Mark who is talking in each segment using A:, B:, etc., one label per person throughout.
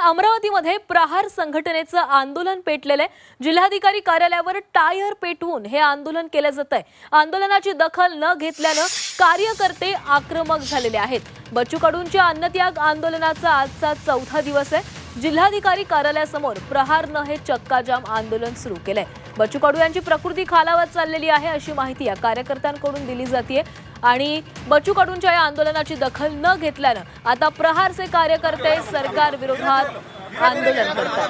A: अमरावतीमध्ये प्रहार संघटनेचं आंदोलन पेटलेलं आहे. जिल्हाधिकारी कार्यालयावर टायर पेटवून हे आंदोलन केलं जात आहे. आंदोलनाची दखल न घेतल्यानं कार्यकर्ते आक्रमक झालेले आहेत. बच्चू कडूंच्या अन्नत्याग आंदोलनाचा आजचा चौथा दिवस आहे. जिल्हाधिकारी कार्यालयासमोर प्रहारनं हे चक्काजाम आंदोलन सुरू केलंय. बच्चू कडू यांची प्रकृती खालावत चाललेली आहे अशी माहिती या कार्यकर्त्यांकडून दिली जाते आणि बच्चू कडूंच्या या आंदोलनाची दखल न घेतल्यानं आता प्रहारचे कार्यकर्ते सरकार विरोधात आंदोलन करतात.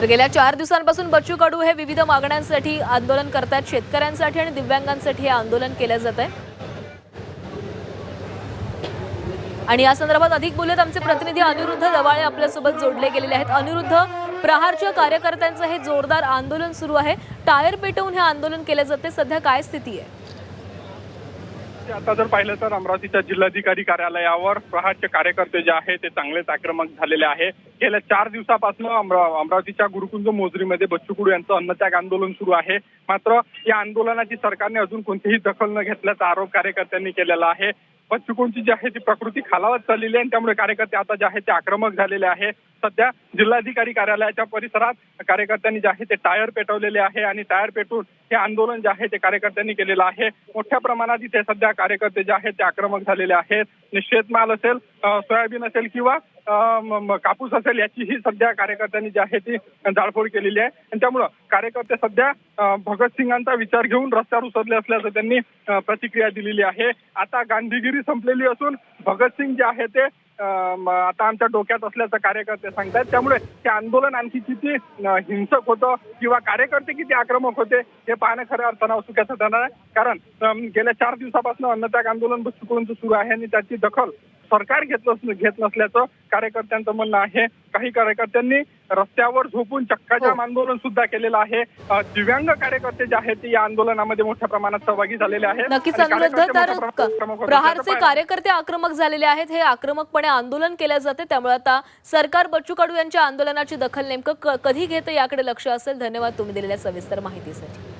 A: तर गेल्या चार दिवसांपासून बच्चू कडू हे विविध मागण्यांसाठी आंदोलन करतात. शेतकऱ्यांसाठी आणि दिव्यांगांसाठी हे आंदोलन केलं जात आहे आणि या संदर्भात अधिक बोलत आमचे प्रतिनिधी अनिरुद्ध दवाळे आपल्यासोबत जोडले गेलेले आहेत. अनिरुद्ध प्रहारच्या कार्यकर्त्यांचं हे जोरदार आंदोलन सुरू आहे. टायर पेटवून हे आंदोलन केले जाते. सध्या काय स्थिती आहे?
B: आता जर पाहिलं तर अमरावतीच्या जिल्हाधिकारी कार्यालयावर प्रहारचे कार्यकर्ते जे आहे ते चांगलेच आक्रमक झालेले आहे. गेल्या चार दिवसापासून अमरावतीच्या गुरुकुंज मोजरीमध्ये बच्चू कडू यांचं अन्नत्याग आंदोलन सुरू आहे. मात्र या आंदोलनाची सरकारने अजून कोणतीही दखल न घेतल्याचा आरोप कार्यकर्त्यांनी केलेला आहे. पण चुकूनची जी आहे ती प्रकृती खालावत चाललेली आहे आणि त्यामुळे कार्यकर्ते आता जे आहे ते आक्रमक झालेले आहे. सध्या जिल्हाधिकारी कार्यालयाच्या परिसरात कार्यकर्त्यांनी जे आहे ते टायर पेटवलेले आहे आणि टायर पेटून हे आंदोलन जे आहे ते कार्यकर्त्यांनी केलेलं आहे. मोठ्या प्रमाणात इथे सध्या कार्यकर्ते जे आहेत ते आक्रमक झालेले आहेत. शेतमाल असेल सोयाबीन असेल किंवा कापूस असेल याचीही सध्या कार्यकर्त्यांनी जी आहे ती जाळपोळ केलेली आहे. आणि त्यामुळं कार्यकर्ते सध्या भगतसिंगांचा विचार घेऊन रस्त्यावर उतरले असल्याचं त्यांनी प्रतिक्रिया दिलेली आहे. आता गांधीगिरी संपलेली असून भगतसिंग जे आहे ते आता आमच्या डोक्यात असल्याचं कार्यकर्ते सांगतात त्यामुळे ते आंदोलन आणखी किती हिंसक होतं किंवा कार्यकर्ते किती आक्रमक होते हे पाहणं खऱ्या अर्थानं औत्सुक्याचं ठरणार आहे कारण गेल्या चार दिवसापासून अन्नत्याग आंदोलन बच्चूकडून सुरू आहे आणि त्याची दखल सरकार घेत नस- घेत नसल्याचं कार्यकर्त्यांचं म्हणणं आहे. काही कार्यकर्त्यांनी रस्त्यावर झोपून चक्काजाम आंदोलन सुद्धा केलेलं आहे. दिव्यांग कार्यकर्ते जे आहेत ते या आंदोलनामध्ये मोठ्या प्रमाणात सहभागी झालेले आहेत.
A: नक्कीच अनुरुद्ध प्रहारचे कार्यकर्ते आक्रमक झालेले आहेत. हे आक्रमकपणे आंदोलन केलं जाते. त्यामुळे आता सरकार बच्चू कडू यांच्या आंदोलनाची दखल नेमकं कधी घेतं याकडे लक्ष असेल. धन्यवाद तुम्ही दिलेल्या सविस्तर माहितीसाठी.